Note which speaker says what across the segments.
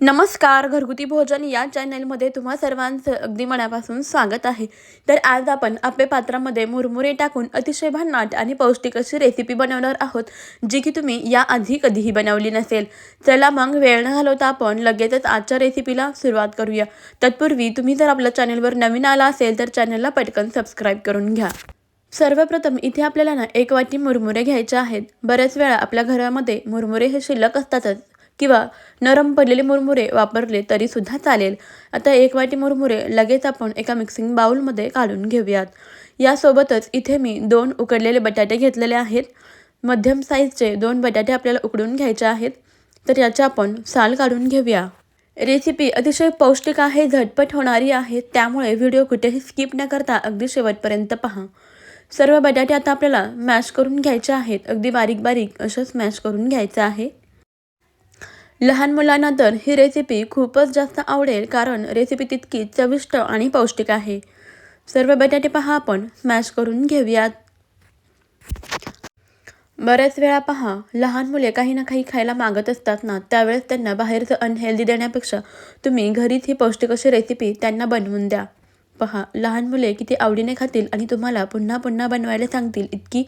Speaker 1: नमस्कार घरगुती भोजन या चॅनलमध्ये तुम्हा सर्वांचं अगदी मनापासून स्वागत आहे. तर आज आपण आपल्या पात्रामध्ये मुरमुरे टाकून अतिशय भन्नाट आणि पौष्टिक अशी रेसिपी बनवणार आहोत जी की तुम्ही याआधी कधीही बनवली नसेल. चला मग वेळ न घालवता आपण लगेचच आजच्या रेसिपीला सुरुवात करूया. तत्पूर्वी तुम्ही जर आपल्या चॅनलवर नवीन आला असेल तर चॅनलला पटकन सबस्क्राईब करून घ्या. सर्वप्रथम इथे आपल्याला ना एक वाटी मुरमुरे घ्यायचे आहेत. बऱ्याच वेळा आपल्या घरामध्ये मुरमुरे हे शिल्लक असतातच किंवा नरम पडलेले मुरमुरे वापरले तरीसुद्धा चालेल. आता एक वाटी मुरमुरे लगेच आपण एका मिक्सिंग बाउलमध्ये काढून घेऊयात. यासोबतच इथे मी दोन उकडलेले बटाटे घेतलेले आहेत. मध्यम साईजचे दोन बटाटे आपल्याला उकडून घ्यायचे आहेत. तर याचे आपण साल काढून घेऊया. रेसिपी अतिशय पौष्टिक आहे झटपट होणारी आहे त्यामुळे व्हिडिओ कुठेही स्किप न करता अगदी शेवटपर्यंत पहा. सर्व बटाटे आता आपल्याला मॅश करून घ्यायचे आहेत. अगदी बारीक बारीक असं स्मॅश करून घ्यायचं आहे. लहान मुलांना तर ही रेसिपी खूपच जास्त आवडेल कारण रेसिपी तितकी चविष्ट आणि पौष्टिक आहे. सर्व बटाटे पहा आपण स्मॅश करून घेऊयात. बऱ्याच वेळा पहा लहान मुले काही ना काही खायला मागत असतात ना त्यावेळेस त्यांना बाहेरचं अनहेल्दी देण्यापेक्षा तुम्ही घरीच ही पौष्टिक अशी रेसिपी त्यांना बनवून द्या. पहा लहान मुले किती आवडीने खातील आणि तुम्हाला पुन्हा पुन्हा बनवायला सांगतील इतकी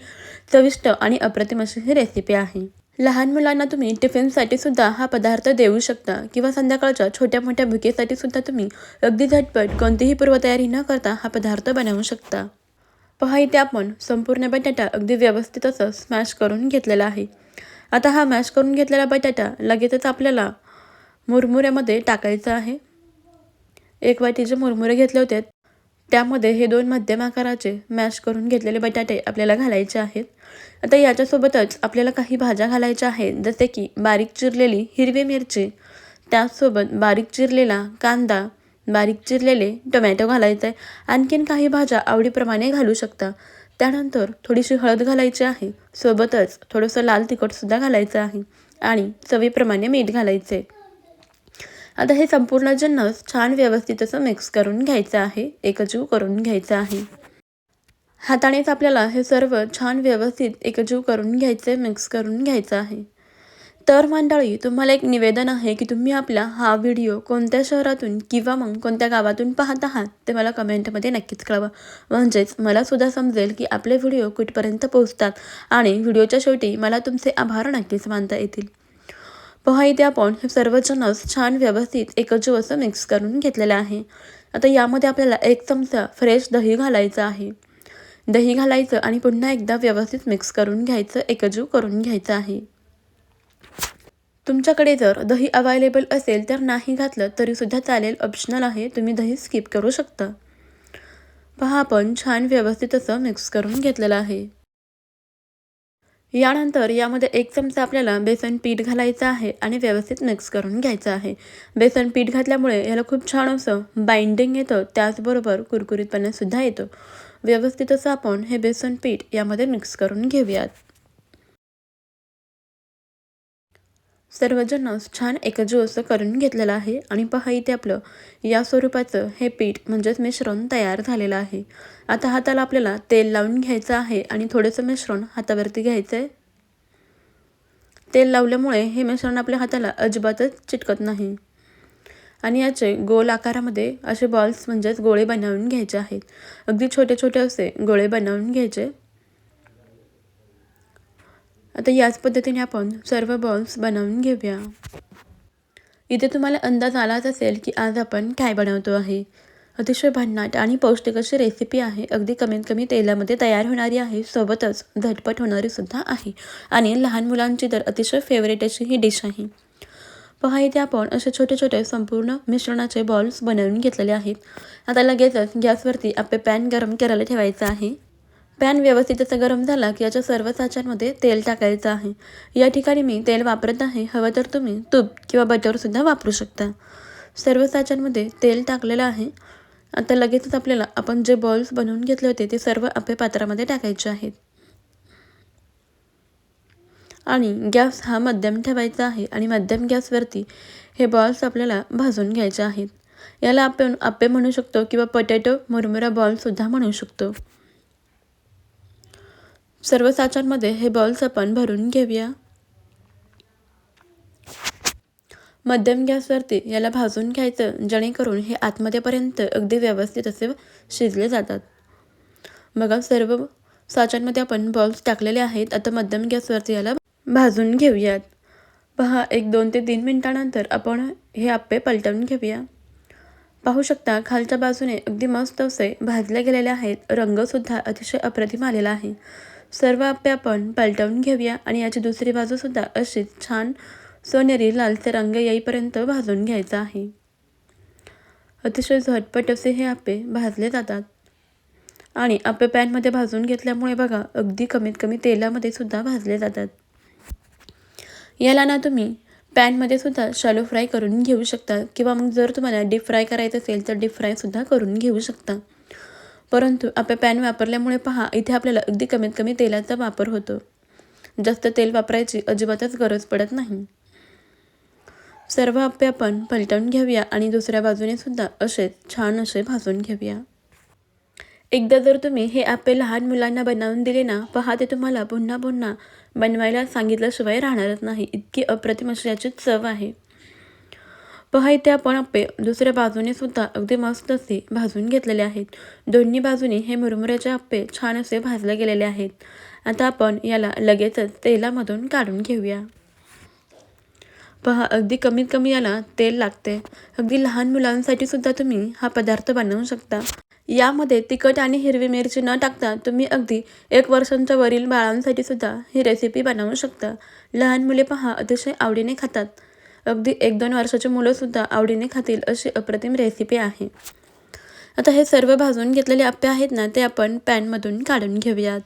Speaker 1: चविष्ट आणि अप्रतिम अशी ही रेसिपी आहे. लहान मुलांना तुम्ही टिफिनसाठी सुद्धा हा पदार्थ देऊ शकता किंवा संध्याकाळच्या छोट्या मोठ्या भुकेसाठी सुद्धा तुम्ही अगदी झटपट कोणतीही पूर्वतयारी न करता हा पदार्थ बनवू शकता. पहा इथे आपण संपूर्ण बटाटा अगदी व्यवस्थित असं स्मॅश करून घेतलेला आहे. आता हा मॅश करून घेतलेला बटाटा लगेचच आपल्याला मुरमुऱ्यामध्ये टाकायचा आहे. एक वाटी जे मुरमुरे घेतले होते त्यामध्ये हे दोन मध्यम आकाराचे मॅश करून घेतलेले बटाटे आपल्याला घालायचे आहेत. आता याच्यासोबतच आपल्याला काही भाज्या घालायच्या आहेत जसे की बारीक चिरलेली हिरवी मिरची त्याचसोबत बारीक चिरलेला कांदा बारीक चिरलेले टोमॅटो घालायचं आहे. आणखीन काही भाज्या आवडीप्रमाणे घालू शकता. त्यानंतर थोडीशी हळद घालायची आहे. सोबतच थोडंसं लाल तिखटसुद्धा घालायचं आहे. आणि चवीप्रमाणे मीठ घालायचं आहे. आता हे संपूर्ण जिन्नस छान व्यवस्थित असं मिक्स करून घ्यायचं आहे एकजीव करून घ्यायचं आहे. हातानेच आपल्याला हे सर्व छान व्यवस्थित एकजीव करून घ्यायचे मिक्स करून घ्यायचं आहे. तर मंडळी तुम्हाला एक निवेदन आहे की तुम्ही आपला हा व्हिडिओ कोणत्या शहरातून किंवा मग कोणत्या गावातून पाहत आहात ते मला कमेंटमध्ये नक्कीच कळवा. म्हणजेच मला सुद्धा समजेल की आपले व्हिडिओ कुठपर्यंत पोहोचतात आणि व्हिडिओच्या शेवटी मला तुमचे आभार नक्कीच मानता येतील. पहा इथे आपण हे सर्व छान व्यवस्थित एकजीव असं मिक्स करून घेतलेलं आहे. आता यामध्ये आपल्याला एक चमचा फ्रेश दही घालायचं आहे. दही घालायचं आणि पुन्हा एकदा व्यवस्थित मिक्स करून घ्यायचं एकजीव करून घ्यायचं आहे. तुमच्याकडे जर दही अवायलेबल असेल तर नाही घातलं तरीसुद्धा चालेल ऑप्शनल आहे तुम्ही दही स्किप करू शकता. पहा आपण छान व्यवस्थित असं मिक्स करून घेतलेलं आहे. यानंतर यामध्ये एक चमचा आपल्याला बेसन पीठ घालायचं आहे आणि व्यवस्थित मिक्स करून घ्यायचं आहे. बेसन पीठ घातल्यामुळे याला खूप छान असं बाइंडिंग येतं त्याचबरोबर कुरकुरीतपणासुद्धा येतो. व्यवस्थित असं आपण हे बेसन पीठ यामध्ये मिक्स करून घेऊयात. सर्वजण छान एकजीव असं करून घेतलेलं आहे आणि पहा इथे आपलं या स्वरूपाचं हे पीठ म्हणजेच मिश्रण तयार झालेलं आहे. आता हाताला आपल्याला तेल लावून घ्यायचं आहे आणि थोडंसं मिश्रण हातावरती घ्यायचं आहे तेल लावल्यामुळे हे मिश्रण आपल्या हाताला अजिबातच चिटकत नाही. आणि याचे गोल आकारामध्ये असे बॉल्स म्हणजेच गोळे बनवून घ्यायचे आहेत. अगदी छोटे छोटे असे गोळे बनवून घ्यायचे. आता याच पद्धतीने आपण सर्व बॉल्स बनवून घेऊया. इथे तुम्हाला अंदाज आलाच असेल की आज आपण काय बनवतो आहे. अतिशय भन्नाट आणि पौष्टिक अशी रेसिपी आहे. अगदी कमीत कमी तेलामध्ये तयार होणारी आहे. सोबतच झटपट होणारी सुद्धा आहे. आणि लहान मुलांची तर अतिशय फेवरेट अशी ही डिश आहे. पहा इथे आपण असे छोटे छोटे संपूर्ण मिश्रणाचे बॉल्स बनवून घेतलेले आहेत. आता लगेचच गॅसवरती आपले पॅन गरम करायला ठेवायचं आहे. पॅन व्यवस्थित असं गरम झाला की याच्या सर्व साच्यांमध्ये तेल टाकायचं आहे. या ठिकाणी मी तेल वापरत आहे हवं तर तुम्ही तूप किंवा बटरसुद्धा वापरू शकता. सर्व साच्यांमध्ये तेल टाकलेलं आहे. आता लगेचच आपल्याला आपण जे बॉल्स बनवून घेतले होते ते सर्व आपल्या पात्रामध्ये टाकायचे आहेत. आणि गॅस हा मध्यम ठेवायचा आहे आणि मध्यम गॅसवरती हे बॉल्स आपल्याला भाजून घ्यायचे आहेत. याला आपण आप्पे म्हणू शकतो किंवा पटॅटो मुरमुरा बॉलसुद्धा म्हणू शकतो. सर्व साचांमध्ये हे बॉल्स आपण भरून घेऊया. मध्यम गॅसवरती याला भाजून घ्यायचं जेणेकरून हे आतमध्येपर्यंत अगदी व्यवस्थित असे शिजले जातात. बघा सर्व साच्यांमध्ये आपण बॉल्स टाकलेले आहेत. आता मध्यम गॅसवरती याला भाजून घेऊयात. पहा एक दोन ते तीन मिनटानंतर आपण हे आप्पे पलटवून घेऊया. पाहू शकता खालच्या बाजूने अगदी मस्त असे भाजले गेलेले आहेत. रंगसुद्धा अतिशय अप्रतिम आलेला आहे. सर्व आप्पे आपण पलटवून घेऊया आणि याची दुसरी बाजूसुद्धा अशीच छान सोनेरी लालसे रंग येईपर्यंत भाजून घ्यायचा आहे. अतिशय झटपट असे हे आप्पे भाजले जातात. आणि आप्पे पॅनमध्ये भाजून घेतल्यामुळे बघा अगदी कमीत कमी तेलामध्ये सुद्धा भाजले जातात. याला ना तुम्ही पॅनमध्ये सुद्धा शालो फ्राय करून घेऊ शकता किंवा मग जर तुम्हाला डीप फ्राय करायचं असेल तर डीप फ्रायसुद्धा करून घेऊ शकता. परंतु आपल्या पॅन वापरल्यामुळे पहा इथे आपल्याला अगदी कमीत कमी तेलाचा वापर होतो. जास्त तेल वापरायची अजिबातच गरज पडत नाही. सर्व आप्पे आपण पलटवून घेऊया आणि दुसऱ्या बाजूने सुद्धा असेच छान असे भाजून घेऊया. एकदा जर तुम्ही हे आप्पे लहान मुलांना बनवून दिले ना पहा ते तुम्हाला पुन्हा पुन्हा बनवायला सांगितल्याशिवाय राहणारच नाही. इतकी अप्रतिम अशी याची चव आहे. पहा इथे आपण आपे दुसऱ्या बाजूने सुद्धा अगदी मस्त असे भाजून घेतलेले आहेत. दोन्ही बाजूने हे मुरमुऱ्याचे आपे छान असे भाजले गेलेले आहेत. आता आपण याला लगेचच तेलामधून काढून घेऊया. पहा अगदी कमीत कमी याला तेल लागते. अगदी लहान मुलांसाठी सुद्धा तुम्ही हा पदार्थ बनवू शकता. यामध्ये तिखट आणि हिरवी मिरची न टाकता तुम्ही अगदी एक वर्षांच्या वरील बाळांसाठी सुद्धा ही रेसिपी बनवू शकता. लहान मुले पहा अतिशय आवडीने खातात. अगदी एक दोन वर्षाची मुलंसुद्धा आवडीने खातील अशी अप्रतिम रेसिपी आहे. आता हे सर्व भाजून घेतलेले आप्पे आहेत ना ते आपण पॅनमधून काढून घेऊयात.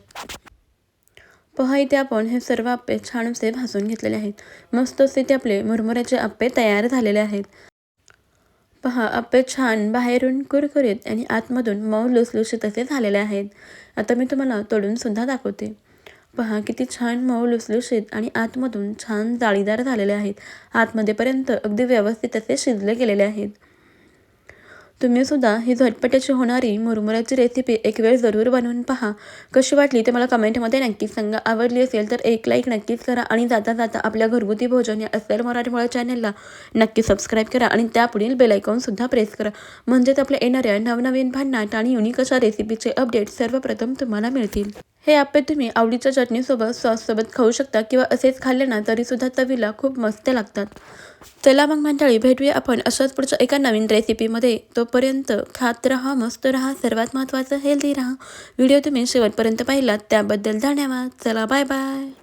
Speaker 1: पहा इथे आपण हे सर्व आप्पे छान असे भाजून घेतलेले आहेत. मस्त असे ते आपले मुरमुऱ्याचे आप्पे तयार झालेले आहेत. पहा आप्पे छान बाहेरून कुरकुरीत आणि आतमधून मऊ लुसलुशीत असे झालेले आहेत. आता मी तुम्हाला तोडून सुद्धा दाखवते. पहा किती छान मऊ लुसलुशीत आणि आतमधून छान जाळीदार झालेले आहेत. आतमध्येपर्यंत अगदी व्यवस्थित असे शिजले गेलेले आहेत. तुम्ही सुद्धा ही झटपट्याची होणारी मुरमुऱ्याची रेसिपी एक वेळ जरूर बनवून पहा. कशी वाटली ते मला कमेंटमध्ये नक्कीच सांगा. आवडली असेल तर एक लाईक नक्कीच करा आणि जाता जाता आपल्या घरगुती भोजन या असेल मराठमोळा चॅनलला नक्की सबस्क्राईब करा आणि त्यापुढील बेलायकॉनसुद्धा प्रेस करा. म्हणजेच आपल्या येणाऱ्या नवनवीन भांडणाट आणि युनिक अशा रेसिपीचे अपडेट सर्वप्रथम तुम्हाला मिळतील. हे आपे तुम्ही आवडीच्या चटणीसोबत सॉससोबत खाऊ शकता किंवा असेच खाल्ले ना तरीसुद्धा चवीला खूप मस्त लागतात. चला मग मंडळी भेटूया आपण अशाच पुढच्या एका नवीन रेसिपीमध्ये. तोपर्यंत खात राहा मस्त राहा सर्वात महत्त्वाचं हेल्दी राहा. व्हिडिओ तुम्ही शेवटपर्यंत पाहिलात त्याबद्दल धन्यवाद. चला बाय बाय.